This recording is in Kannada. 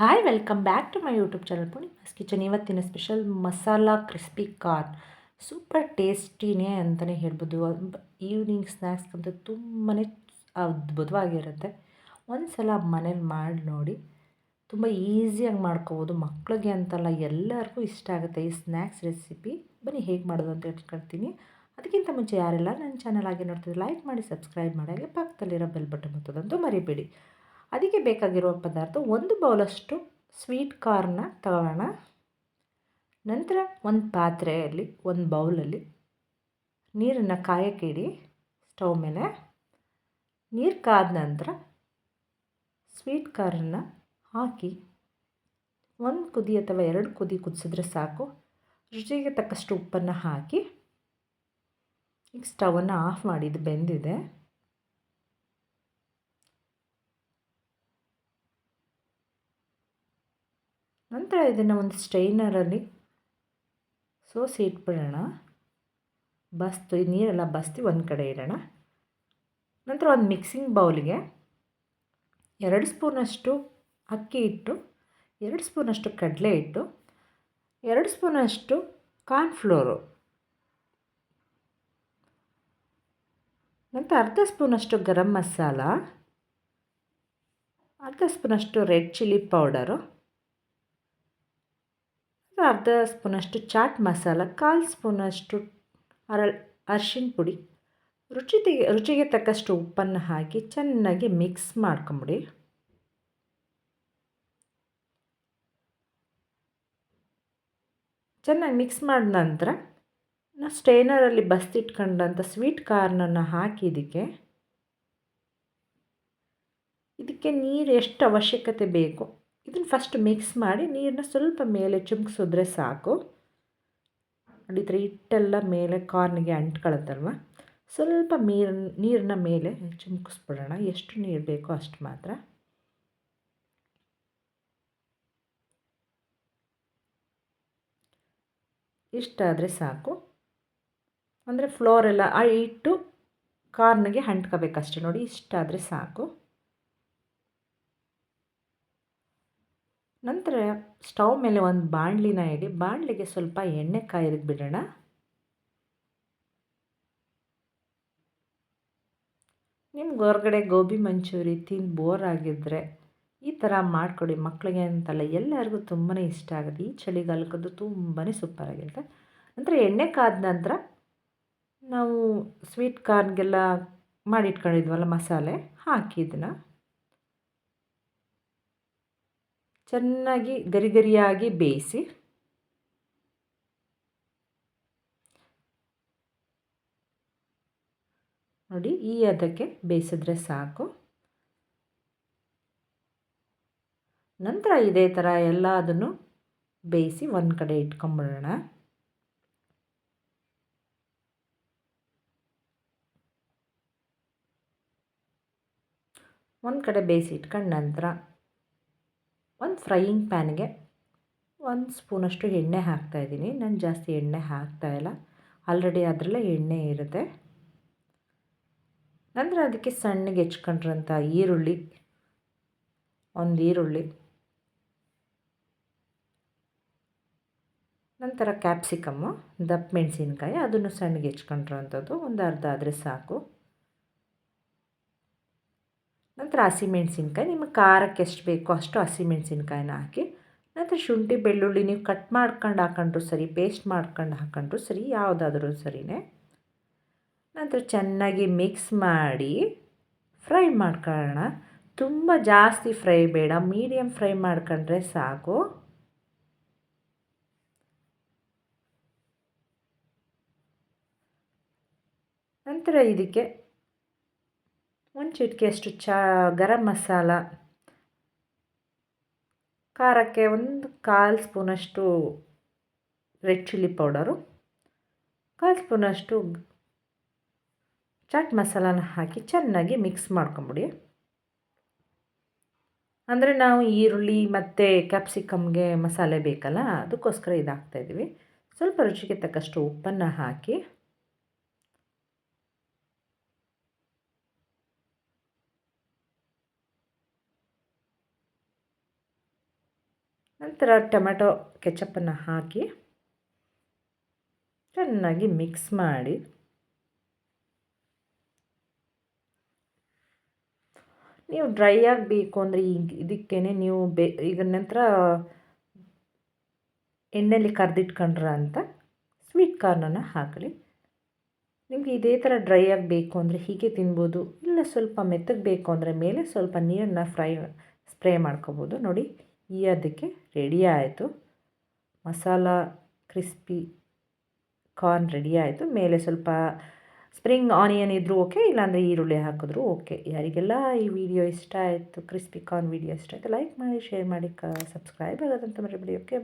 Hi welcome back to my YouTube channel Poornima's kitchen ಇವತ್ತಿನ special masala crispy corn super ಟೇಸ್ಟಿನೇ ಅಂತಲೇ ಹೇಳ್ಬೋದು. ಈವ್ನಿಂಗ್ ಸ್ನ್ಯಾಕ್ಸ್ ಅಂತ ತುಂಬಾ ಅದ್ಭುತವಾಗಿರುತ್ತೆ. ಒಂದು ಸಲ ಮನೇಲಿ ಮಾಡಿ ನೋಡಿ, ತುಂಬ ಈಸಿಯಾಗಿ ಮಾಡ್ಕೋಬೋದು. ಮಕ್ಕಳಿಗೆ ಅಂತಲ್ಲ ಎಲ್ಲರಿಗೂ ಇಷ್ಟ ಆಗುತ್ತೆ ಈ ಸ್ನ್ಯಾಕ್ಸ್ ರೆಸಿಪಿ ಬನ್ನಿ, ಹೇಗೆ ಮಾಡೋದು ಅಂತ ಹೇಳ್ಕೊಳ್ತೀನಿ ಅದಕ್ಕಿಂತ ಮುಂಚೆ ಯಾರೆಲ್ಲ ನನ್ನ ಚಾನಲ್ ಆಗಿ ನೋಡ್ತಿದ್ರೆ ಲೈಕ್ ಮಾಡಿ ಸಬ್ಸ್ಕ್ರೈಬ್ ಮಾಡಿ. ಹಾಗೆ ಪಕ್ಕದಲ್ಲಿರೋ ಬೆಲ್ ಬಟನ್ ಒತ್ತೋದಂತೂ ಮರಿಬೇಡಿ. ಅದಕ್ಕೆ ಬೇಕಾಗಿರುವ ಪದಾರ್ಥ ಒಂದು ಬೌಲಷ್ಟು ಸ್ವೀಟ್ ಕಾರ್ನ ತಗೊಳ್ಳೋಣ ನಂತರ ಒಂದು ಪಾತ್ರೆಯಲ್ಲಿ, ಒಂದು ಬೌಲಲ್ಲಿ ನೀರನ್ನು ಕಾಯಕ್ಕಿಡಿ ಸ್ಟವ್ ಮೇಲೆ. ನೀರು ಕಾದ ನಂತರ ಸ್ವೀಟ್ ಕಾರ್ನ ಹಾಕಿ ಒಂದು ಕುದಿ ಅಥವಾ ಎರಡು ಕುದಿ ಕುದಿಸಿದ್ರೆ ಸಾಕು. ರುಚಿಗೆ ತಕ್ಕಷ್ಟು ಉಪ್ಪನ್ನು ಹಾಕಿ ಈಗ ಸ್ಟವನ್ನು ಆಫ್ ಮಾಡಿದ್ದು ಬೆಂದಿದೆ. ನಂತರ ಇದನ್ನು ಒಂದು ಸ್ಟ್ರೈನರಲ್ಲಿ ಸೋಸಿ ಇಟ್ಬಿಡೋಣ. ಬಸ್ತು ನೀರೆಲ್ಲ ಬಸ್ತಿ ಒಂದು ಕಡೆ ಇಡೋಣ. ನಂತರ ಒಂದು ಮಿಕ್ಸಿಂಗ್ ಬೌಲಿಗೆ ಎರಡು ಸ್ಪೂನಷ್ಟು ಅಕ್ಕಿ ಇಟ್ಟು, ಎರಡು ಸ್ಪೂನಷ್ಟು ಕಡಲೆ ಇಟ್ಟು, ಎರಡು ಸ್ಪೂನಷ್ಟು ಕಾರ್ನ್ಫ್ಲೋರು ನಂತರ ಅರ್ಧ ಸ್ಪೂನಷ್ಟು ಗರಂ ಮಸಾಲ, ಅರ್ಧ ಸ್ಪೂನಷ್ಟು ರೆಡ್ ಚಿಲ್ಲಿ ಪೌಡರು ಅರ್ಧ ಸ್ಪೂನಷ್ಟು ಚಾಟ್ ಮಸಾಲ, ಕಾಲು ಸ್ಪೂನಷ್ಟು ಅರ, ಅರ್ಶಿಣ ಪುಡಿ. ರುಚಿ ರುಚಿಗೆ ತಕ್ಕಷ್ಟು ಉಪ್ಪನ್ನು ಹಾಕಿ ಚೆನ್ನಾಗಿ ಮಿಕ್ಸ್ ಮಾಡ್ಕೊಂಬಿಡಿ. ಚೆನ್ನಾಗಿ ಮಿಕ್ಸ್ ಮಾಡಿದ ನಂತರ ನಾವು ಸ್ಟೇನರಲ್ಲಿ ಬಸ್ತಿಟ್ಕೊಂಡಂಥ ಸ್ವೀಟ್ ಕಾರ್ನನ್ನು ಹಾಕಿ ಇದಕ್ಕೆ. ಇದಕ್ಕೆ ನೀರು ಎಷ್ಟು ಅವಶ್ಯಕತೆ ಬೇಕು? ಇದನ್ನು ಫಸ್ಟ್ ಮಿಕ್ಸ್ ಮಾಡಿ ನೀರನ್ನ ಸ್ವಲ್ಪ ಮೇಲೆ ಚುಮ್ಕಿಸಿದ್ರೆ ಸಾಕು. ನೋಡಿ ಹಿಟ್ಟೆಲ್ಲ ಮೇಲೆ ಕಾರ್ನಿಗೆ ಅಂಟ್ಕೊಳತ್ತಲ್ವ? ಸ್ವಲ್ಪ ನೀರು ನೀರನ್ನ ಮೇಲೆ ಚುಮ್ಕಿಸ್ಬಿಡೋಣ. ಎಷ್ಟು ನೀರು ಬೇಕೋ ಅಷ್ಟು ಮಾತ್ರ. ಇಷ್ಟಾದರೆ ಸಾಕು. ಅಂದರೆ ಫ್ಲೋರೆಲ್ಲ ಆ ಹಿಟ್ಟು ಕಾರ್ನಿಗೆ ಅಂಟ್ಕೋಬೇಕಷ್ಟೆ. ನೋಡಿ ಇಷ್ಟಾದರೆ ಸಾಕು. ನಂತರ ಸ್ಟವ್ ಮೇಲೆ ಒಂದು ಬಾಣಲಿನ ಇಡಿ ಬಾಣಲಿಗೆ ಸ್ವಲ್ಪ ಎಣ್ಣೆ ಕಾಯಿರಿಗೆ ಬಿಡೋಣ. ನಿಮ್ಗೆ ಹೊರಗಡೆ ಗೋಬಿ ಮಂಚೂರಿ, ತಿಂದು ಬೋರ್ ಆಗಿದ್ದರೆ ಈ ಥರ ಮಾಡಿಕೊಡಿ. ಮಕ್ಕಳಿಗೆ ಅಂತಲ್ಲ ಎಲ್ಲರಿಗೂ ತುಂಬಾ ಇಷ್ಟ ಆಗುತ್ತೆ. ಈ ಚಳಿಗಾಲಕ್ಕದ್ದು ತುಂಬಾ ಸೂಪರಾಗಿರುತ್ತೆ ನಂತರ ಎಣ್ಣೆ ಕಾದ ನಂತರ ನಾವು ಸ್ವೀಟ್ ಕಾರ್ನ್ಗೆಲ್ಲ ಮಾಡಿಟ್ಕೊಂಡಿದ್ವಲ್ಲ ಮಸಾಲೆ ಹಾಕಿದ್ದನ್ನ ಚೆನ್ನಾಗಿ ಗರಿ ಗರಿಯಾಗಿ ಬೇಯಿಸಿ ನೋಡಿ ಈ ಅದಕ್ಕೆ ಬೇಯಿಸಿದ್ರೆ ಸಾಕು. ನಂತರ ಇದೇ ಥರ ಎಲ್ಲ ಅದನ್ನು ಬೇಯಿಸಿ ಒಂದು ಕಡೆ ಇಟ್ಕೊಂಬಿಡೋಣ. ಒಂದು ಕಡೆ ಬೇಯಿಸಿ ಇಟ್ಕೊಂಡು ನಂತರ ಒಂದು ಫ್ರೈಯಿಂಗ್ ಪ್ಯಾನ್ಗೆ ಒಂದು ಸ್ಪೂನಷ್ಟು ಎಣ್ಣೆ ಹಾಕ್ತಾಯಿದ್ದೀನಿ ನಾನು ಜಾಸ್ತಿ ಎಣ್ಣೆ ಹಾಕ್ತಾಯಿಲ್ಲ ಆಲ್ರೆಡಿ ಅದರಲ್ಲೇ ಎಣ್ಣೆ ಇರುತ್ತೆ. ನಂತರ ಅದಕ್ಕೆ ಸಣ್ಣಗೆ ಹೆಚ್ಕೊಂಡ್ರಂಥ ಈರುಳ್ಳಿ, ಒಂದು ಈರುಳ್ಳಿ, ನಂತರ ಕ್ಯಾಪ್ಸಿಕಮ್ಮು, ದಪ್ಪ ಮೆಣಸಿನ್ಕಾಯಿ, ಅದನ್ನು ಸಣ್ಣಗೆ ಹೆಚ್ಕೊಂಡಿರೋಂಥದ್ದು ಒಂದು ಅರ್ಧ ಆದರೆ ಸಾಕು. ನಂತರ ಹಸಿಮೆಣಸಿನ್ಕಾಯಿ, ನಿಮಗೆ ಖಾರಕ್ಕೆ ಎಷ್ಟು ಬೇಕೋ ಅಷ್ಟು ಹಸಿಮೆಣಸಿನ್ಕಾಯಿನ ಹಾಕಿ, ನಂತರ ಶುಂಠಿ, ಬೆಳ್ಳುಳ್ಳಿ ನೀವು ಕಟ್ ಮಾಡ್ಕೊಂಡು ಹಾಕೊಂಡ್ರು ಸರಿ ಪೇಸ್ಟ್ ಮಾಡ್ಕೊಂಡು ಹಾಕೊಂಡ್ರು ಸರಿ, ಯಾವುದಾದ್ರೂ ಸರಿನೇ. ನಂತರ ಚೆನ್ನಾಗಿ ಮಿಕ್ಸ್ ಮಾಡಿ ಫ್ರೈ ಮಾಡ್ಕೊಳ್ಳೋಣ. ತುಂಬ ಜಾಸ್ತಿ ಫ್ರೈ ಬೇಡ ಮೀಡಿಯಮ್ ಫ್ರೈ ಮಾಡ್ಕೊಂಡ್ರೆ ಸಾಕು. ನಂತರ ಇದಕ್ಕೆ ಒಂದು ಚಿಟಿಕೆಯಷ್ಟು ಚಾ, ಗರಂ ಮಸಾಲ, ಖಾರಕ್ಕೆ ಒಂದು ಕಾಲು ಸ್ಪೂನಷ್ಟು ರೆಡ್ ಚಿಲ್ಲಿ ಪೌಡರು, ಕಾಲು ಸ್ಪೂನಷ್ಟು ಚಾಟ್ ಮಸಾಲಾನ ಹಾಕಿ ಚೆನ್ನಾಗಿ ಮಿಕ್ಸ್ ಮಾಡ್ಕೊಂಬಿಡಿ. ಅಂದರೆ ನಾವು ಈರುಳ್ಳಿ ಮತ್ತು ಕ್ಯಾಪ್ಸಿಕಮ್ಗೆ ಮಸಾಲೆ ಬೇಕಲ್ಲ, ಅದಕ್ಕೋಸ್ಕರ ಇದಾಗ್ತಾಯಿದ್ದೀವಿ ಸ್ವಲ್ಪ ರುಚಿಗೆ ತಕ್ಕಷ್ಟು ಉಪ್ಪನ್ನು ಹಾಕಿ ನಂತರ ಟೊಮೆಟೊ ಕೆಚಪ್ಪನ್ನು ಹಾಕಿ ಚೆನ್ನಾಗಿ ಮಿಕ್ಸ್ ಮಾಡಿ ನೀವು ಡ್ರೈ ಆಗಬೇಕು ಅಂದರೆ ಈಗ ಇದಕ್ಕೇ ನೀವು ಬೇ ಈಗ ನಂತರ ಎಣ್ಣೆಯಲ್ಲಿ ಕರೆದಿಟ್ಕೊಂಡ್ರ ಅಂತ ಸ್ವೀಟ್ ಕಾರ್ನನ್ನು ಹಾಕಲಿ. ನಿಮಗೆ ಇದೇ ಥರ ಡ್ರೈ ಆಗಬೇಕು ಅಂದರೆ ಹೀಗೆ ತಿನ್ಬೋದು ಇಲ್ಲ ಸ್ವಲ್ಪ ಮೆತ್ತಗೆ ಬೇಕು ಅಂದರೆ ಮೇಲೆ ಸ್ವಲ್ಪ ನೀರನ್ನು ಫ್ರೈ ಸ್ಪ್ರೇ ಮಾಡ್ಕೋಬೋದು. ನೋಡಿ ಈ ಅದಕ್ಕೆ ರೆಡಿ ಆಯಿತು. ಮಸಾಲ ಕ್ರಿಸ್ಪಿ ಕಾರ್ನ್ ರೆಡಿ ಆಯಿತು. ಮೇಲೆ ಸ್ವಲ್ಪ ಸ್ಪ್ರಿಂಗ್ ಆನಿಯನ್ ಇದ್ದರೂ ಓಕೆ ಇಲ್ಲಾಂದರೆ ಈರುಳ್ಳಿ ಹಾಕಿದ್ರು ಓಕೆ ಯಾರಿಗೆಲ್ಲ ಈ ವಿಡಿಯೋ ಇಷ್ಟ ಆಯಿತು ಕ್ರಿಸ್ಪಿ ಕಾರ್ನ್ ವಿಡಿಯೋ ಇಷ್ಟ ಆಯಿತು ಲೈಕ್ ಮಾಡಿ ಶೇರ್ ಮಾಡಿ, ಕ ಸಬ್ಸ್ಕ್ರೈಬ್ ಆಗೋದಂತ ಮರಿಬೇಡಿ ಓಕೆ